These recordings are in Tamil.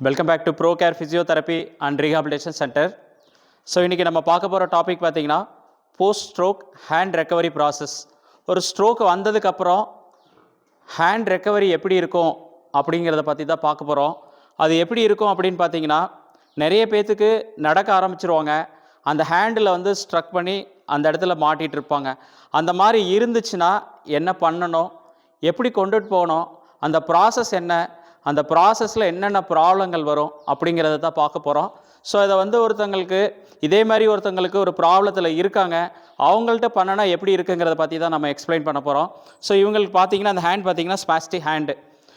Welcome back to Pro Care physiotherapy and rehabilitation centre so இன்றைக்கி நம்ம பார்க்க போகிற டாபிக் பார்த்திங்கன்னா post stroke hand recovery process ஒரு ஸ்ட்ரோக் வந்ததுக்கப்புறம் ஹேண்ட் ரெக்கவரி எப்படி இருக்கும் அப்படிங்கிறத பற்றி தான் பார்க்க போகிறோம் அது எப்படி இருக்கும் அப்படின்னு பார்த்தீங்கன்னா நிறைய பேர்த்துக்கு நடக்க ஆரம்பிச்சிருவாங்க. அந்த ஹேண்டில் வந்து ஸ்ட்ரக் பண்ணி அந்த இடத்துல மாட்டிகிட்டு இருப்பாங்க. அந்த மாதிரி இருந்துச்சுன்னா என்ன பண்ணணும்? எப்படி கொண்டுட்டு போகணும்? அந்த ப்ராசஸ் என்ன? அந்த ப்ராசஸில் என்னென்ன ப்ராப்ளங்கள் வரும் அப்படிங்கிறத தான் பார்க்க போகிறோம் ஸோ இதை வந்து ஒருத்தங்களுக்கு இதே மாதிரி ஒருத்தங்களுக்கு ஒரு ப்ராப்ளத்தில் இருக்காங்க. அவங்கள்ட்ட பண்ணனா எப்படி இருக்குங்கிறத பற்றி தான் நம்ம எக்ஸ்பிளைன் பண்ண போகிறோம் ஸோ இவங்களுக்கு பார்த்தீங்கன்னா அந்த ஹேண்ட் பார்த்தீங்கன்னா ஸ்பாஸ்டிக் ஹேண்டு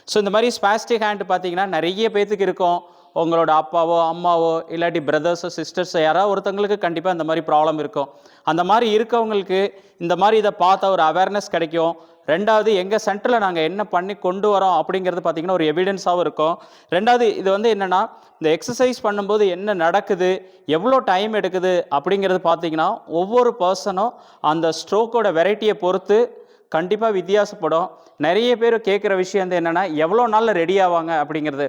ஸோ இந்த மாதிரி ஸ்பாஸ்டிக் ஹேண்டு பார்த்தீங்கன்னா நிறைய பேர்த்துக்கு இருக்கும். உங்களோட அப்பாவோ அம்மாவோ இல்லாட்டி பிரதர்ஸோ சிஸ்டர்ஸோ யாராவது ஒருத்தங்களுக்கு கண்டிப்பாக இந்த மாதிரி ப்ராப்ளம் இருக்கும். அந்த மாதிரி இருக்கவங்களுக்கு இந்த மாதிரி இதை பார்த்தா ஒரு அவேர்னஸ் கிடைக்கும். ரெண்டாவது எங்கள் சென்டரில் நாங்கள் என்ன பண்ணி கொண்டு வரோம் அப்படிங்கிறது பார்த்திங்கன்னா ஒரு எவிடன்ஸாகவும் இருக்கும். ரெண்டாவது இது வந்து என்னென்னா இந்த எக்ஸசைஸ் பண்ணும்போது என்ன நடக்குது எவ்வளோ டைம் எடுக்குது அப்படிங்கிறது பார்த்தீங்கன்னா ஒவ்வொரு பர்சனும் அந்த ஸ்ட்ரோக்கோட வெரைட்டியை பொறுத்து கண்டிப்பாக வித்தியாசப்படும். நிறைய பேர் கேட்குற விஷயம் வந்து என்னென்னா எவ்வளோ நாளில் ரெடி ஆவாங்க அப்படிங்கிறது.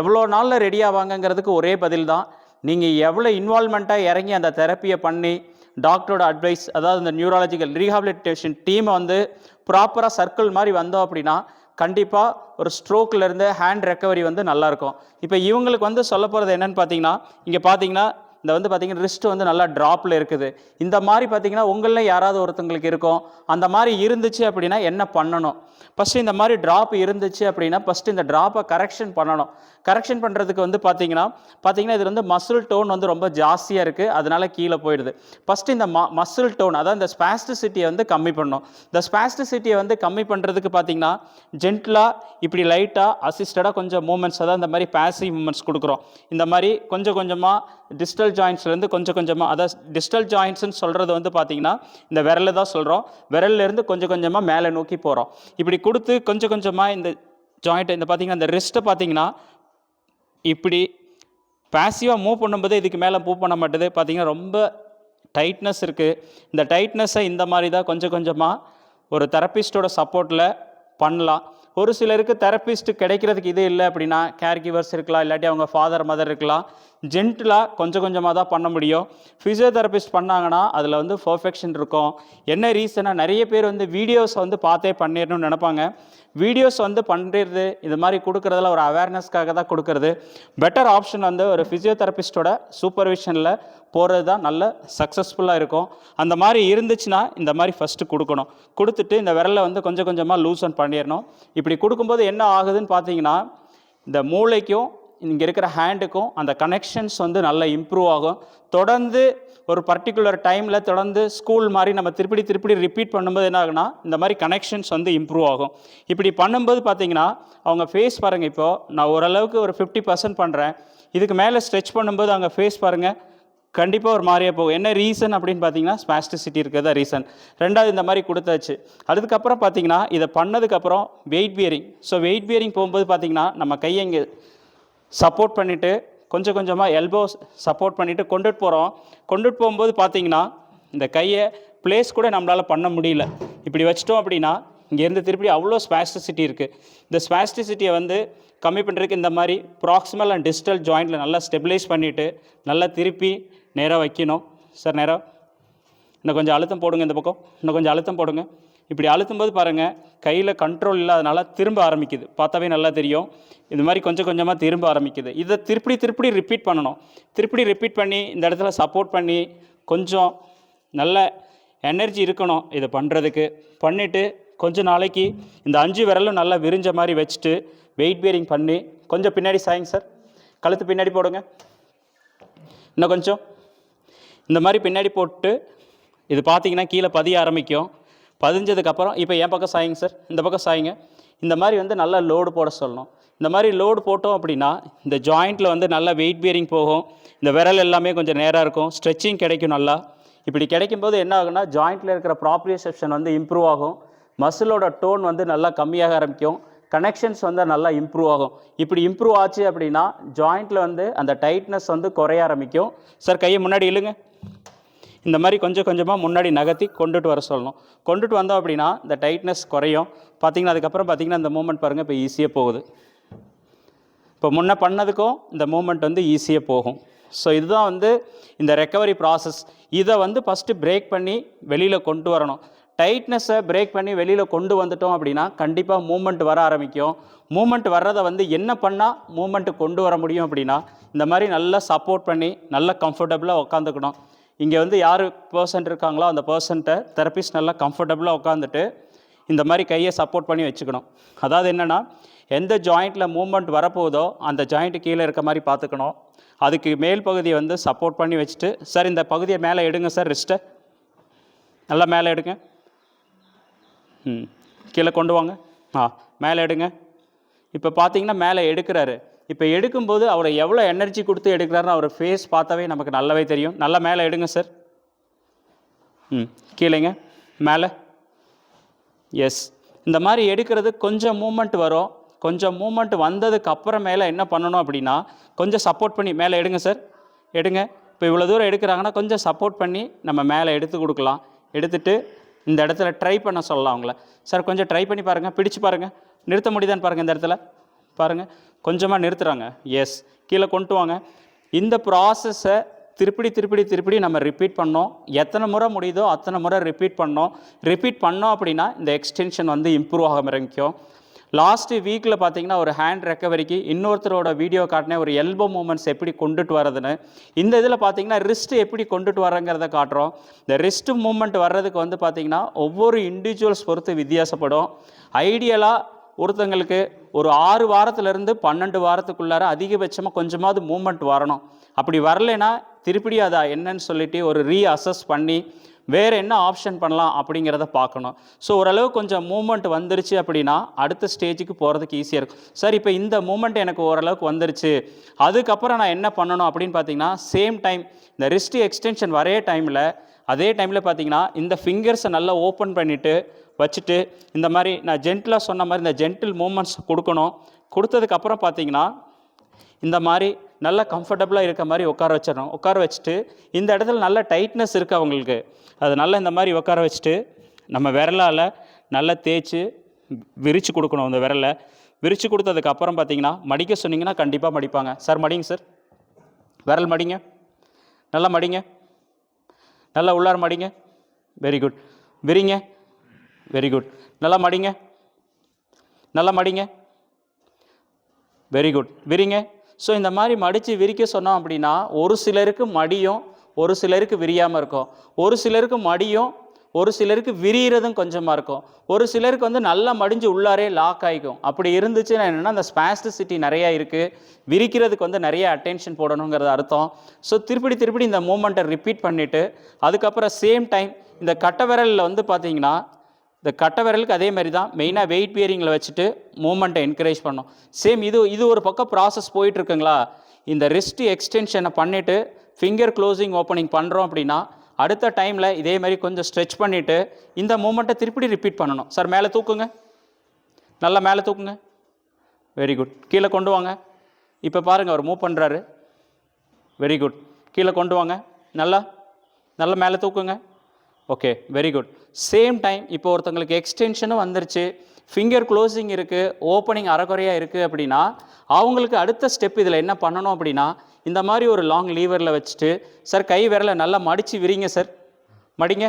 எவ்வளோ நாளில் ரெடி ஆவாங்கங்கிறதுக்கு ஒரே பதில் தான் நீங்கள் எவ்வளோ இன்வால்மெண்ட்டாக இறங்கி அந்த தெரப்பியை பண்ணி டாக்டரோட அட்வைஸ் அதாவது இந்த நியூராலஜிக்கல் ரீஹாபிலிட்டேஷன் டீமை வந்து ப்ராப்பராக சர்க்கிள் மாதிரி வந்தோம் அப்படின்னா கண்டிப்பாக ஒரு ஸ்ட்ரோக்கில் இருந்து ஹேண்ட் ரெக்கவரி வந்து நல்லாயிருக்கும் இப்போ இவங்களுக்கு வந்து சொல்ல போகிறது என்னன்னு பார்த்தீங்கன்னா இங்கே பார்த்தீங்கன்னா இந்த வந்து பார்த்தீங்கன்னா ரிஸ்ட் வந்து நல்லா ட்ராப்பில் இருக்குது. இந்த மாதிரி பார்த்தீங்கன்னா உங்களில் யாராவது ஒருத்தங்களுக்கு இருக்கும். அந்த மாதிரி இருந்துச்சு அப்படின்னா என்ன பண்ணணும்? ஃபஸ்ட்டு இந்த மாதிரி ட்ராப் இருந்துச்சு அப்படின்னா ஃபஸ்ட்டு இந்த ட்ராப்பை கரெக்ஷன் பண்ணணும். கரெக்ஷன் பண்ணுறதுக்கு வந்து பார்த்தீங்கன்னா பார்த்தீங்கன்னா இது வந்து மசில் டோன் வந்து ரொம்ப ஜாஸ்தியாக இருக்குது அதனால கீழே போயிடுது. ஃபஸ்ட்டு இந்த ம மசில் டோன் அதாவது இந்த ஸ்பாஸ்டிசிட்டியை வந்து கம்மி பண்ணணும். இந்த ஸ்பாஸ்டிசிட்டியை வந்து கம்மி பண்ணுறதுக்கு பார்த்தீங்கன்னா ஜென்டலாக இப்படி லைட்டாக அசிஸ்டடாக கொஞ்சம் மூமெண்ட்ஸ் அதாவது இந்த மாதிரி பேசிவ் மூமெண்ட்ஸ் கொடுக்குறோம். இந்த மாதிரி கொஞ்சம் கொஞ்சமாக டிஸ்டல் ஜாயின்ஸ்லேருந்து கொஞ்சம் கொஞ்சமாக அதாவது டிஸ்டல் ஜாயின்ட்ஸ்னு சொல்கிறது வந்து பார்த்திங்கன்னா இந்த விரலில் தான் சொல்கிறோம் விரல்லேருந்து கொஞ்சம் கொஞ்சமாக மேலே நோக்கி போகிறோம் இப்படி கொடுத்து கொஞ்சம் கொஞ்சமாக இந்த ஜாயிண்ட் இந்த பார்த்திங்கன்னா இந்த ரிஸ்ட்டை பார்த்திங்கன்னா இப்படி பேசிவாக மூவ் பண்ணும்போது இதுக்கு மேலே மூவ் பண்ண மாட்டேது. பார்த்திங்கன்னா ரொம்ப டைட்னஸ் இருக்குது இந்த டைட்னஸை இந்த மாதிரி தான் கொஞ்சம் கொஞ்சமாக ஒரு தெரப்பிஸ்டோட சப்போர்ட்டில் பண்ணலாம். ஒரு சிலருக்கு தெரப்பிஸ்ட்டு கிடைக்கிறதுக்கு இது இல்லை அப்படின்னா கேர் கிவர்ஸ் இருக்கலாம் இல்லாட்டி அவங்க ஃபாதர் மதர் இருக்கலாம். ஜென்டிலாக கொஞ்சம் கொஞ்சமாக தான் பண்ண முடியும். ஃபிசியோதெரபிஸ்ட் பண்ணாங்கன்னா அதில் வந்து பர்ஃபெக்ஷன் இருக்கும். என்ன ரீசனாக நிறைய பேர் வந்து வீடியோஸ் வந்து பார்த்தே பண்ணிடணும்னு நினைப்பாங்க. வீடியோஸ் வந்து பண்ணுறது இது மாதிரி கொடுக்குறதுல ஒரு அவேர்னஸ்க்காக தான் கொடுக்குறது. பெட்டர் ஆப்ஷன் வந்து ஒரு ஃபிசியோதெரபிஸ்டோட சூப்பர்விஷனில் போகிறது தான் நல்ல சக்ஸஸ்ஃபுல்லாக இருக்கும். அந்த மாதிரி இருந்துச்சுன்னா இந்த மாதிரி ஃபஸ்ட்டு கொடுக்கணும். கொடுத்துட்டு இந்த விரலை வந்து கொஞ்சம் கொஞ்சமாக லூசன் பண்ணிடணும். இப்படி கொடுக்கும்போது என்ன ஆகுதுன்னு பார்த்தீங்கன்னா இந்த மூளைக்கும் இங்கே இருக்கிற ஹேண்டுக்கும் அந்த கனெக்ஷன்ஸ் வந்து நல்லா இம்ப்ரூவ் ஆகும். தொடர்ந்து ஒரு பர்டிகுலர் டைமில் தொடர்ந்து ஸ்கூல் மாதிரி நம்ம திருப்பி திருப்பி ரிப்பீட் பண்ணும்போது என்ன ஆகுனா இந்த மாதிரி கனெக்ஷன்ஸ் வந்து இம்ப்ரூவ் ஆகும். இப்படி பண்ணும்போது பார்த்தீங்கன்னா அவங்க ஃபேஸ் பாருங்கள் இப்போது நான் ஓரளவுக்கு ஒரு ஃபிஃப்டி பர்சன்ட் பண்ணுறேன் இதுக்கு மேலே ஸ்ட்ரெச் பண்ணும்போது அவங்க ஃபேஸ் பாருங்கள் கண்டிப்பாக ஒரு மாதிரியே போகும். என்ன ரீசன் அப்படின்னு பார்த்தீங்கன்னா ஸ்பாஸ்டிசிட்டி இருக்கிறதா ரீசன் ரெண்டாவது இந்த மாதிரி கொடுத்தாச்சு. அதுக்கப்புறம் பார்த்தீங்கன்னா இதை பண்ணதுக்கப்புறம் weight bearing so weight bearing போகும்போது பார்த்தீங்கன்னா நம்ம கையை இங்கே சப்போர்ட் பண்ணிவிட்டு கொஞ்சம் கொஞ்சமாக எல்போ சப்போர்ட் பண்ணிவிட்டு கொண்டுட்டு போகிறோம் கொண்டுட்டு போகும்போது பார்த்தீங்கன்னா இந்த கையை ப்ளேஸ் கூட நம்மளால் பண்ண முடியல. இப்படி வச்சிட்டோம் அப்படின்னா இங்கேருந்து திருப்பி அவ்வளோ ஸ்பாஸ்டிசிட்டி இருக்குது இந்த ஸ்பாஸ்டிசிட்டியை வந்து கம்மி பண்ணுறதுக்கு இந்த மாதிரி ப்ராக்சிமல் அண்ட் டிஜிட்டல் ஜாயிண்டில் நல்லா ஸ்டெபிலைஸ் பண்ணிவிட்டு நல்லா திருப்பி நேராக வைக்கணும். சார் நேராக இன்னும் கொஞ்சம் அழுத்தம் போடுங்க இந்த பக்கம். இன்னும் கொஞ்சம் அழுத்தம் போடுங்க. இப்படி அழுத்தும் போது பாருங்கள் கையில் கண்ட்ரோல் இல்லாதனால திரும்ப ஆரம்பிக்குது. பார்த்தாவே நல்லா தெரியும். இது மாதிரி கொஞ்சம் கொஞ்சமாக திரும்ப ஆரம்பிக்குது. இதை திருப்பி திருப்பி ரிப்பீட் பண்ணணும். திருப்பி ரிப்பீட் பண்ணி இந்த இடத்துல சப்போர்ட் பண்ணி கொஞ்சம் நல்ல எனர்ஜி இருக்கணும் இதை பண்ணுறதுக்கு பண்ணிவிட்டு கொஞ்சம் நாளைக்கு இந்த அஞ்சு விரலும் நல்லா விரிஞ்ச மாதிரி வச்சுட்டு வெயிட் பியரிங் பண்ணி கொஞ்சம் பின்னாடி சாய்ங்க சார். கழுத்து பின்னாடி போடுங்க. இன்னும் கொஞ்சம். இந்த மாதிரி பின்னாடி போட்டு இது பார்த்தீங்கன்னா கீழே பதிய ஆரம்பிக்கும். பதிஞ்சதுக்கப்புறம் இப்போ என் பக்கம் சாயிங்க சார் இந்த பக்கம் சாயிங்க. இந்த மாதிரி வந்து நல்லா லோடு போட சொல்லணும். இந்த மாதிரி லோடு போட்டோம் அப்படின்னா இந்த ஜாயிண்ட்டில் வந்து நல்லா வெயிட் பியரிங் போகும். இந்த விரல் எல்லாமே கொஞ்சம் நேராக இருக்கும். ஸ்ட்ரெச்சிங் கிடைக்கும் நல்லா. இப்படி கிடைக்கும்போது என்ன ஆகும்னா ஜாயிண்ட்டில் இருக்கிற ப்ராப்ரியோசெப்ஷன் வந்து இம்ப்ரூவ் ஆகும். மசிலோட டோன் வந்து நல்லா கம்மியாக ஆரம்பிக்கும். கனெக்ஷன்ஸ் வந்து நல்லா இம்ப்ரூவ் ஆகும். இப்படி இம்ப்ரூவ் ஆச்சு அப்படின்னா ஜாயிண்ட்டில் வந்து அந்த டைட்னஸ் வந்து குறைய ஆரம்பிக்கும். சார் கையை முன்னாடி இழுங்க. இந்த மாதிரி கொஞ்சம் கொஞ்சமாக முன்னாடி நகர்த்தி கொண்டுட்டு வர சொல்லணும். கொண்டுட்டு வந்தோம் அப்படின்னா இந்த டைட்னஸ் குறையும். பார்த்தீங்கன்னா அதுக்கப்புறம் பார்த்தீங்கன்னா இந்த மூமெண்ட் பாருங்கள் இப்போ ஈஸியாக போகுது. இப்போ முன்ன பண்ணதுக்கும் இந்த மூமெண்ட் வந்து ஈஸியாக போகும். ஸோ இதுதான் வந்து இந்த ரெக்கவரி ப்ராசஸ் இதை வந்து ஃபஸ்ட்டு பிரேக் பண்ணி வெளியில் கொண்டு வரணும். டைட்னஸை பிரேக் பண்ணி வெளியில் கொண்டு வந்துட்டோம் அப்படின்னா கண்டிப்பாக மூமெண்ட் வர ஆரம்பிக்கும். மூமெண்ட் வர்றதை வந்து என்ன பண்ணால் மூமெண்ட்டு கொண்டு வர முடியும் அப்படின்னா இந்த மாதிரி நல்லா சப்போர்ட் பண்ணி நல்லா கம்ஃபர்டபுளாக உட்காந்துக்கணும் இங்கே வந்து யார் பர்சன்ட் இருக்காங்களோ அந்த பர்சன்ட்டை தெரப்பிஸ்ட் நல்லா கம்ஃபர்டபுளாக உட்காந்துட்டு இந்த மாதிரி கையை சப்போர்ட் பண்ணி வச்சுக்கணும். அதாவது என்னென்னா எந்த ஜாயிண்ட்டில் மூவ்மெண்ட் வரப்போதோ அந்த ஜாயிண்ட்டு கீழே இருக்க மாதிரி பார்த்துக்கணும் அதுக்கு மேல் பகுதியை வந்து சப்போர்ட் பண்ணி வச்சுட்டு சார் இந்த பகுதியை மேலே எடுங்க சார் ரிஸ்ட்டை நல்லா மேலே எடுங்க. ம். கீழே கொண்டு வாங்க. ஆ மேலே எடுங்க. இப்போ பார்த்தீங்கன்னா மேலே எடுக்கிறாரு. இப்போ எடுக்கும்போது அவர் எவ்வளோ எனர்ஜி கொடுத்து எடுக்கிறாருன்னு அவர் ஃபேஸ் பார்த்தாவே நமக்கு நல்லாவே தெரியும். நல்லா மேலே எடுங்க சார் ம் கீழேங்க. மேலே. எஸ் இந்த மாதிரி எடுக்கிறது கொஞ்சம் மூமெண்ட் வரும். கொஞ்சம் மூமெண்ட் வந்ததுக்கு அப்புறமேல என்ன பண்ணணும் அப்படின்னா கொஞ்சம் சப்போர்ட் பண்ணி மேலே எடுங்க சார் எடுங்க. இப்போ இவ்வளோ தூரம் எடுக்கிறாங்கன்னா கொஞ்சம் சப்போர்ட் பண்ணி நம்ம மேலே எடுத்து கொடுக்கலாம். எடுத்துட்டு இந்த இடத்துல ட்ரை பண்ண சொல்லலாம் அவங்கள. சார் கொஞ்சம் ட்ரை பண்ணி பாருங்கள் பிடிச்சு பாருங்கள் நிறுத்த முடியுதான்னு பாருங்கள் இந்த இடத்துல. பாருங்கள் கொஞ்சமாக நிறுத்துறாங்க. எஸ் கீழே கொண்டு வாங்க. இந்த ப்ராசஸை திருப்பிடி திருப்பிடி திருப்பிடி நம்ம ரிப்பீட் பண்ணோம். எத்தனை முறை முடியுதோ அத்தனை முறை ரிப்பீட் பண்ணோம். ரிப்பீட் பண்ணோம் அப்படின்னா இந்த எக்ஸ்டென்ஷன் வந்து இம்ப்ரூவ் ஆக ஆரம்பிக்கும் லாஸ்ட் வீக்கில் பார்த்தீங்கன்னா ஒரு ஹேண்ட் ரெக்கவரிக்கு இன்னொருத்தரோட வீடியோ காட்டினேன் ஒரு எல்போ மூமெண்ட்ஸ் எப்படி கொண்டுட்டு வரதுன்னு இந்த இதில் பார்த்தீங்கன்னா ரிஸ்ட் எப்படி கொண்டுட்டு வரங்கிறத காட்டுறோம். இந்த ரிஸ்ட் மூமெண்ட் வர்றதுக்கு வந்து பார்த்தீங்கன்னா ஒவ்வொரு இண்டிவிஜுவல்ஸ் பொறுத்து வித்தியாசப்படும். ஐடியலாக ஒருத்தங்களுக்கு ஒரு ஆறு வாரத்துலேருந்து பன்னெண்டு வாரத்துக்குள்ளார அதிகபட்சமாக கொஞ்சமாவது மூமெண்ட் வரணும். அப்படி வரலைன்னா திருப்பி அதை என்னன்னு சொல்லிட்டு ஒரு ரீ அசஸ் பண்ணி வேறு என்ன ஆப்ஷன் பண்ணலாம் அப்படிங்கிறத பார்க்கணும். ஸோ ஓரளவு கொஞ்சம் மூமெண்ட் வந்துருச்சு அப்படின்னா அடுத்த ஸ்டேஜுக்கு போகிறதுக்கு ஈஸியாக இருக்கும். சார் இப்போ இந்த மூமெண்ட் எனக்கு ஓரளவுக்கு வந்துருச்சு. அதுக்கப்புறம் நான் என்ன பண்ணணும் அப்படின்னு பார்த்தீங்கன்னா சேம் டைம் இந்த ரிஸ்ட் எக்ஸ்டென்ஷன் வரைய டைமில் அதே டைமில் பார்த்தீங்கன்னா இந்த ஃபிங்கர்ஸை நல்லா ஓப்பன் பண்ணிவிட்டு வச்சுட்டு இந்த மாதிரி நான் ஜென்டிலாக சொன்ன மாதிரி இந்த ஜென்டில் மூமெண்ட்ஸ் கொடுக்கணும். கொடுத்ததுக்கப்புறம் பார்த்தீங்கன்னா இந்த மாதிரி நல்லா கம்ஃபர்டபுளாக இருக்க மாதிரி உட்கார வச்சிடணும். உட்கார வச்சுட்டு இந்த இடத்துல நல்ல டைட்னஸ் இருக்குது அவங்களுக்கு அது நல்லா இந்த மாதிரி உட்கார வச்சுட்டு நம்ம விரலால் நல்லா தேய்ச்சி விரித்து கொடுக்கணும் அந்த விரலை விரித்து கொடுத்ததுக்கப்புறம் பார்த்தீங்கன்னா மடிக்க சொன்னீங்கன்னா கண்டிப்பாக மடிப்பாங்க. Sir மடிங்க sir. விரல் மடிங்க. நல்லா மடிங்க. நல்லா உள்ளார மடிங்க. வெரி குட் விரிங்க. வெரி குட் நல்லா மடிங்க. நல்லா மடிங்க. வெரி குட் விரிங்க. ஸோ இந்த மாதிரி மடித்து விரிக்க சொன்னோம் அப்படின்னா ஒரு சிலருக்கு மடியும் ஒரு சிலருக்கு விரியாமல் இருக்கும். ஒரு சிலருக்கு மடியும் ஒரு சிலருக்கு விரிகிறதும் கொஞ்சமாக இருக்கும். ஒரு சிலருக்கு வந்து நல்லா மடிஞ்சு உள்ளாரே லாக் ஆகிக்கும் அப்படி இருந்துச்சுன்னா என்னென்னா அந்த ஸ்பாஸ்டிசிட்டி நிறையா இருக்குது விரிக்கிறதுக்கு வந்து நிறைய அட்டென்ஷன் போடணுங்கிறது அர்த்தம். ஸோ திருப்பி திருப்பி இந்த மூமெண்ட்டை ரிப்பீட் பண்ணிவிட்டு அதுக்கப்புறம் சேம் டைம் இந்த கட்டை விரலில் வந்து பார்த்தீங்கன்னா இந்த கட்டை விரலுக்கு அதே மாதிரி தான். மெயினாக வெயிட் பியரிங்கில் வச்சுட்டு மூமெண்ட்டை என்கரேஜ் பண்ணோம். சேம் இது இது ஒரு பக்கம் ப்ராசஸ் போயிட்டுருக்குங்களா இந்த ரிஸ்ட் எக்ஸ்டென்ஷனை பண்ணிவிட்டு ஃபிங்கர் க்ளோசிங் ஓப்பனிங் பண்ணுறோம் அப்படின்னா அடுத்த டைமில் இதே மாதிரி கொஞ்சம் ஸ்ட்ரெச் பண்ணிவிட்டு இந்த மூமெண்ட்டை திருப்பி ரிப்பீட் பண்ணணும். சார் மேலே தூக்குங்க. நல்லா மேலே தூக்குங்க. வெரி குட் கீழே கொண்டு வாங்க. இப்போ பாருங்கள் அவர் மூவ் பண்ணுறாரு வெரி குட் கீழே கொண்டு வாங்க. நல்லா நல்லா மேலே தூக்குங்க. Okay very good same time இப்போ ஒருத்தங்களுக்கு எக்ஸ்டென்ஷனும் வந்துருச்சு. ஃபிங்கர் க்ளோசிங் இருக்குது ஓப்பனிங் அறகுறையாக இருக்குது அப்படின்னா அவங்களுக்கு அடுத்த ஸ்டெப் இதில் என்ன பண்ணணும் அப்படின்னா இந்த மாதிரி ஒரு லாங் லீவரில் வச்சுட்டு சார் கை விரலை நல்லா மடித்து விரிங்க சார் மடிங்க.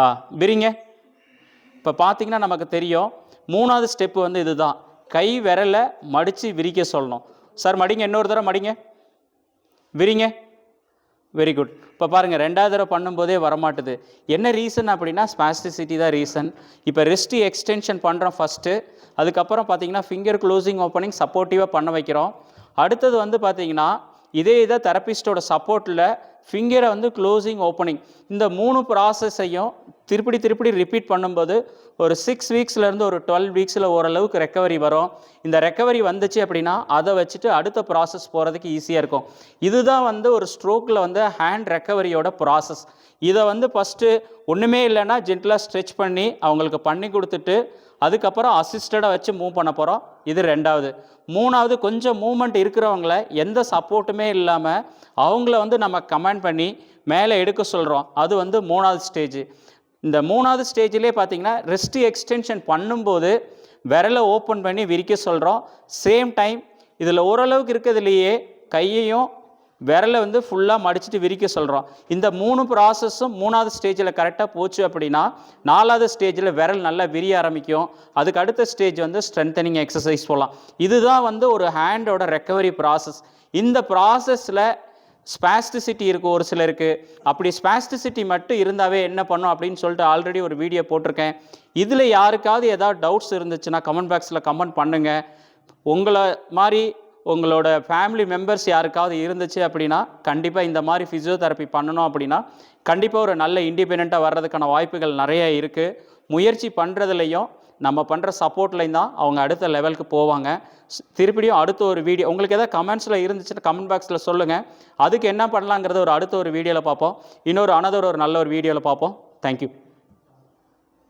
ஆ விரிங்க. இப்போ பார்த்தீங்கன்னா நமக்கு தெரியும் மூணாவது ஸ்டெப்பு வந்து இதுதான். கை விரலை மடித்து விரிக்க சொல்லணும். சார் மடிங்க இன்னொரு தடவை மடிங்க. விரிங்க. வெரி குட் இப்போ பாருங்கள் ரெண்டாவது தடவை பண்ணும்போதே வரமாட்டுது. என்ன ரீசன் அப்படின்னா ஸ்பாஸ்டிசிட்டி தான் ரீசன் இப்போ ரிஸ்ட் எக்ஸ்டென்ஷன் பண்ணுறோம் ஃபஸ்ட்டு அதுக்கப்புறம் பார்த்தீங்கன்னா ஃபிங்கர் க்ளோசிங் ஓப்பனிங் சப்போர்ட்டிவாக பண்ண வைக்கிறோம். அடுத்தது வந்து பார்த்தீங்கன்னா இதே இதை தெரப்பிஸ்டோட சப்போர்ட்டில் ஃபிங்கரை வந்து க்ளோசிங் ஓப்பனிங் இந்த மூணு ப்ராசஸையும் திருப்பி திருப்பி ரிப்பீட் பண்ணும்போது ஒரு சிக்ஸ் வீக்ஸ்லேருந்து ஒரு டுவெல் வீக்ஸில் ஓரளவுக்கு ரெக்கவரி வரும். இந்த ரெக்கவரி வந்துச்சு அப்படின்னா அதை வச்சுட்டு அடுத்த ப்ராசஸ் போகிறதுக்கு ஈஸியாக இருக்கும். இதுதான் வந்து ஒரு ஸ்ட்ரோக்கில் வந்து ஹேண்ட் ரெக்கவரியோட ப்ராசஸ் இதை வந்து ஃபஸ்ட்டு ஒன்றுமே இல்லைன்னா ஜென்டலாக ஸ்ட்ரெச் பண்ணி அவங்களுக்கு பண்ணி கொடுத்துட்டு அதுக்கப்புறம் அசிஸ்டடாக வச்சு மூவ் பண்ண போகிறோம் இது ரெண்டாவது. மூணாவது கொஞ்சம் மூமெண்ட் இருக்கிறவங்கள எந்த சப்போர்ட்டுமே இல்லாமல் அவங்கள வந்து நம்ம கமெண்ட் பண்ணி மேலே எடுக்க சொல்கிறோம் அது வந்து மூணாவது ஸ்டேஜ் இந்த மூணாவது ஸ்டேஜ்லேயே பார்த்தீங்கன்னா ரெஸ்ட் எக்ஸ்டென்ஷன் பண்ணும்போது விரலை ஓப்பன் பண்ணி விரிக்க சொல்கிறோம் சேம் டைம் இதில் ஓரளவுக்கு இருக்கிறதுலையே கையையும் விரலை வந்து ஃபுல்லாக மடிச்சிட்டு விரிக்க சொல்கிறோம் இந்த மூணு ப்ராசஸும் மூணாவது ஸ்டேஜில் கரெக்டாக போச்சு அப்படின்னா நாலாவது ஸ்டேஜில் விரல் நல்லா விரிய ஆரம்பிக்கும். அதுக்கு அடுத்த ஸ்டேஜ் வந்து ஸ்ட்ரென்தனிங் எக்ஸசைஸ் போகலாம் இதுதான் வந்து ஒரு ஹேண்டோட ரெக்கவரி ப்ராசஸ் இந்த ப்ராசஸில் ஸ்பாஸ்டிசிட்டி இருக்குது ஒரு சிலருக்கு. அப்படி ஸ்பாஸ்டிசிட்டி மட்டும் இருந்தாவே என்ன பண்ணும் அப்படின்னு சொல்லிட்டு ஆல்ரெடி ஒரு வீடியோ போட்டிருக்கேன். இதில் யாருக்காவது ஏதாவது டவுட்ஸ் இருந்துச்சுன்னா கமெண்ட் பாக்ஸில் கமெண்ட் பண்ணுங்கள் உங்களை மாதிரி உங்களோட ஃபேமிலி மெம்பர்ஸ் யாருக்காவது இருந்துச்சு அப்படின்னா கண்டிப்பாக இந்த மாதிரி ஃபிசியோதெரப்பி பண்ணணும் அப்படின்னா கண்டிப்பாக ஒரு நல்ல இண்டிபெண்ட்டாக வர்றதுக்கான வாய்ப்புகள் நிறைய இருக்குது முயற்சி பண்ணுறதுலையும் நம்ம பண்ணுற சப்போர்ட்லையும் தான் அவங்க அடுத்த லெவலுக்கு போவாங்க. ஸ்- திருப்பியும் அடுத்த ஒரு வீடியோ உங்களுக்கு எதாவது கமெண்ட்ஸில் இருந்துச்சுன்னா கமெண்ட் பாக்ஸில் சொல்லுங்கள் அதுக்கு என்ன பண்ணலாங்கிறத ஒரு அடுத்த ஒரு வீடியோவில் பார்ப்போம். இன்னொரு அனதர் ஒரு நல்ல ஒரு வீடியோவில் பார்ப்போம். தேங்க்யூ